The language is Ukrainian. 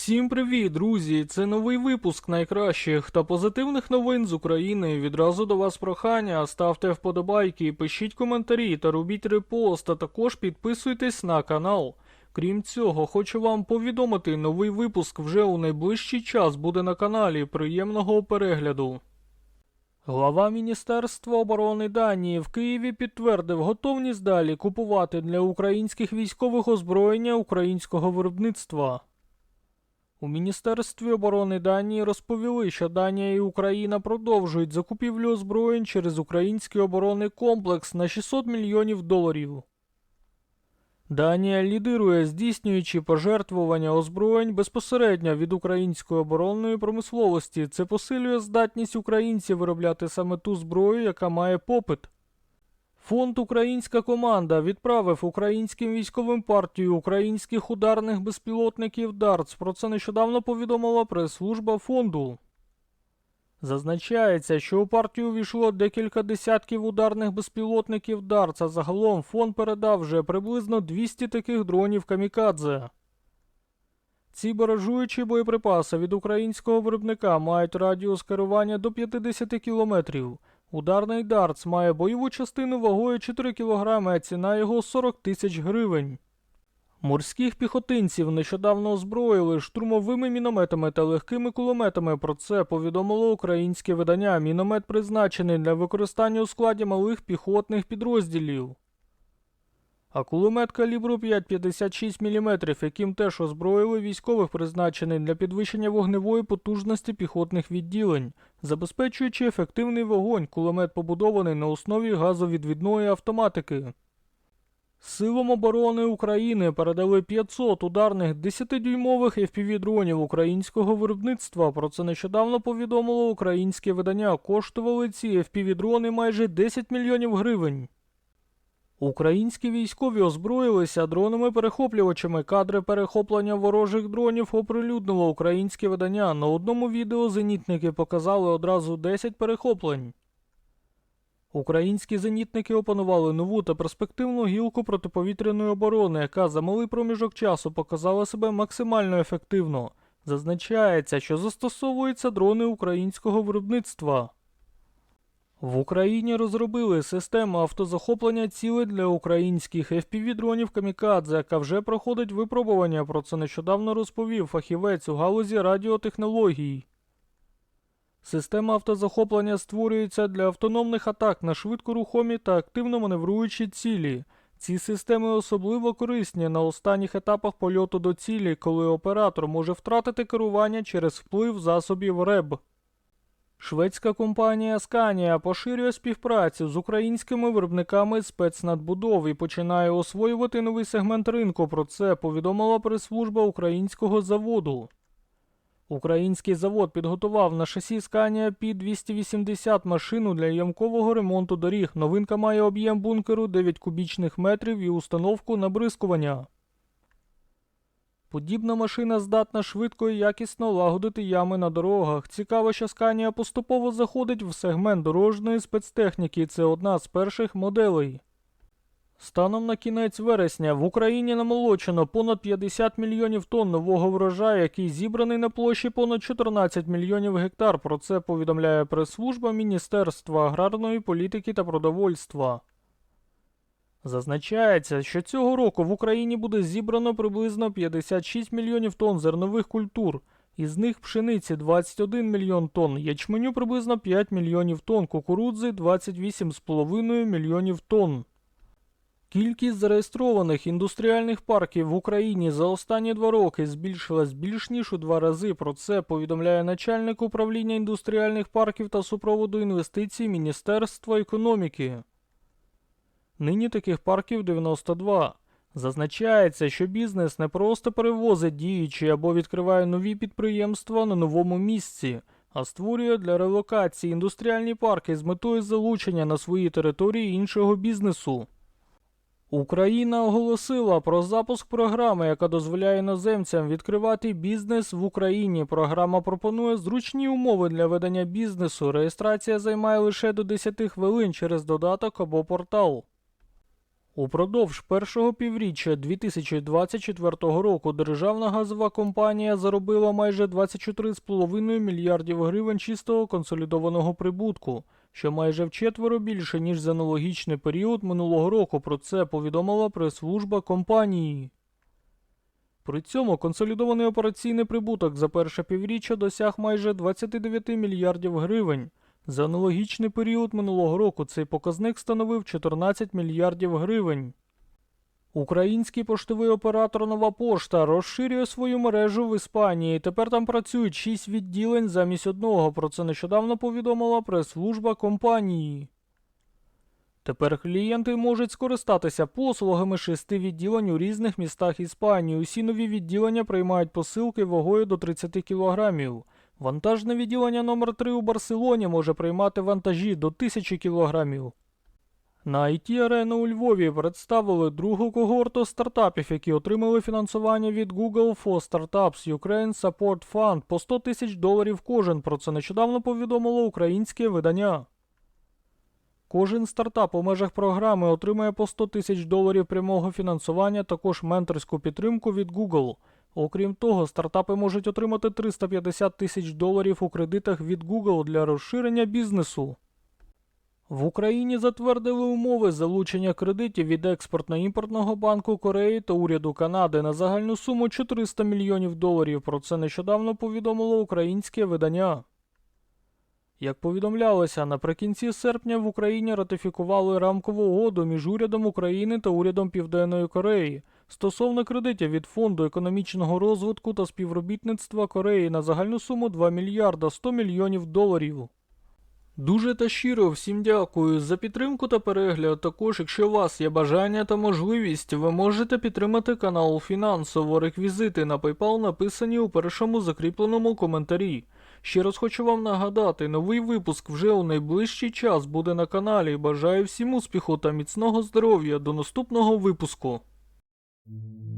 Всім привіт, друзі! Це новий випуск найкращих та позитивних новин з України. Відразу до вас прохання. Ставте вподобайки, пишіть коментарі та робіть репост, а також підписуйтесь на канал. Крім цього, хочу вам повідомити, новий випуск вже у найближчий час буде на каналі. Приємного перегляду. Глава Міністерства оборони Данії в Києві підтвердив готовність далі купувати для українських військових озброєння українського виробництва. У Міністерстві оборони Данії розповіли, що Данія і Україна продовжують закупівлю озброєнь через український оборонний комплекс на 600 мільйонів доларів. Данія лідирує, здійснюючи пожертвування озброєнь безпосередньо від української оборонної промисловості. Це посилює здатність українців виробляти саме ту зброю, яка має попит. Фонд Українська команда відправив українським військовим партію українських ударних безпілотників ДАРЦ. Про це нещодавно повідомила прес-служба фонду. Зазначається, що у партію увійшло декілька десятків ударних безпілотників ДАРЦ, а загалом фонд передав вже приблизно 200 таких дронів камікадзе. Ці баражуючі боєприпаси від українського виробника мають радіус керування до 50 кілометрів. Ударний дартс має бойову частину вагою 4 кг, а ціна його 40 тисяч гривень. Морських піхотинців нещодавно озброїли штурмовими мінометами та легкими кулеметами. Про це повідомило українське видання. Міномет призначений для використання у складі малих піхотних підрозділів. А кулемет калібру 5,56 мм, яким теж озброїли військових, призначений для підвищення вогневої потужності піхотних відділень, забезпечуючи ефективний вогонь, кулемет побудований на основі газовідвідної автоматики. Силам оборони України передали 500 ударних 10-дюймових FPV-дронів українського виробництва. Про це нещодавно повідомило українське видання. Коштували ці FPV-дрони майже 10 мільйонів гривень. Українські військові озброїлися дронами-перехоплювачами. Кадри перехоплення ворожих дронів оприлюднило українське видання. На одному відео зенітники показали одразу 10 перехоплень. Українські зенітники опанували нову та перспективну гілку протиповітряної оборони, яка за малий проміжок часу показала себе максимально ефективно. Зазначається, що застосовуються дрони українського виробництва. В Україні розробили систему автозахоплення цілей для українських FPV-дронів Камікадзе, яка вже проходить випробування. Про це нещодавно розповів фахівець у галузі радіотехнологій. Система автозахоплення створюється для автономних атак на швидкорухомі та активно маневруючі цілі. Ці системи особливо корисні на останніх етапах польоту до цілі, коли оператор може втратити керування через вплив засобів РЕБ. Шведська компанія Scania поширює співпрацю з українськими виробниками спецнадбудов і починає освоювати новий сегмент ринку. Про це повідомила прес-служба українського заводу. Український завод підготував на шасі Scania P280 машину для ямкового ремонту доріг. Новинка має об'єм бункеру 9 кубічних метрів і установку набризкування. Подібна машина здатна швидко і якісно лагодити ями на дорогах. Цікаво, що Scania поступово заходить в сегмент дорожньої спецтехніки. Це одна з перших моделей. Станом на кінець вересня в Україні намолочено понад 50 мільйонів тонн нового врожаю, який зібраний на площі понад 14 мільйонів гектар. Про це повідомляє прес-служба Міністерства аграрної політики та продовольства. Зазначається, що цього року в Україні буде зібрано приблизно 56 мільйонів тонн зернових культур, із них пшениці 21 мільйон тонн, ячменю приблизно 5 мільйонів тонн, кукурудзи 28,5 мільйонів тонн. Кількість зареєстрованих індустріальних парків в Україні за останні два роки збільшилась більш ніж у два рази. Про це повідомляє начальник управління індустріальних парків та супроводу інвестицій Міністерства економіки. Нині таких парків 92. Зазначається, що бізнес не просто перевозить діючі або відкриває нові підприємства на новому місці, а створює для релокації індустріальні парки з метою залучення на свої території іншого бізнесу. Україна оголосила про запуск програми, яка дозволяє іноземцям відкривати бізнес в Україні. Програма пропонує зручні умови для ведення бізнесу. Реєстрація займає лише до 10 хвилин через додаток або портал. Упродовж першого півріччя 2024 року державна газова компанія заробила майже 24,5 мільярдів гривень чистого консолідованого прибутку, що майже вчетверо більше, ніж за аналогічний період минулого року. Про це повідомила прес-служба компанії. При цьому консолідований операційний прибуток за перше півріччя досяг майже 29 мільярдів гривень. За аналогічний період минулого року цей показник становив 14 мільярдів гривень. Український поштовий оператор Нова Пошта розширює свою мережу в Іспанії. Тепер там працюють 6 відділень замість одного. Про це нещодавно повідомила прес-служба компанії. Тепер клієнти можуть скористатися послугами шести відділень у різних містах Іспанії. Усі нові відділення приймають посилки вагою до 30 кілограмів. Вантажне відділення номер 3 у Барселоні може приймати вантажі до 1000 кілограмів. На it арену у Львові представили другу когорту стартапів, які отримали фінансування від Google for Startups Ukraine Support Fund по 100 тисяч доларів кожен. Про це нещодавно повідомило українське видання. Кожен стартап у межах програми отримає по 100 тисяч доларів прямого фінансування, також менторську підтримку від Google. Окрім того, стартапи можуть отримати 350 тисяч доларів у кредитах від Google для розширення бізнесу. В Україні затвердили умови залучення кредитів від експортно-імпортного банку Кореї та уряду Канади на загальну суму 400 мільйонів доларів. Про це нещодавно повідомило українське видання. Як повідомлялося, наприкінці серпня в Україні ратифікували рамкову угоду між урядом України та урядом Південної Кореї стосовно кредитів від Фонду економічного розвитку та співробітництва Кореї на загальну суму 2 мільярда 100 мільйонів доларів. Дуже та щиро всім дякую за підтримку та перегляд. Також, якщо у вас є бажання та можливість, ви можете підтримати канал фінансово. Реквізити на PayPal написані у першому закріпленому коментарі. Ще раз хочу вам нагадати, новий випуск вже у найближчий час буде на каналі. Бажаю всім успіху та міцного здоров'я. До наступного випуску. Thank you.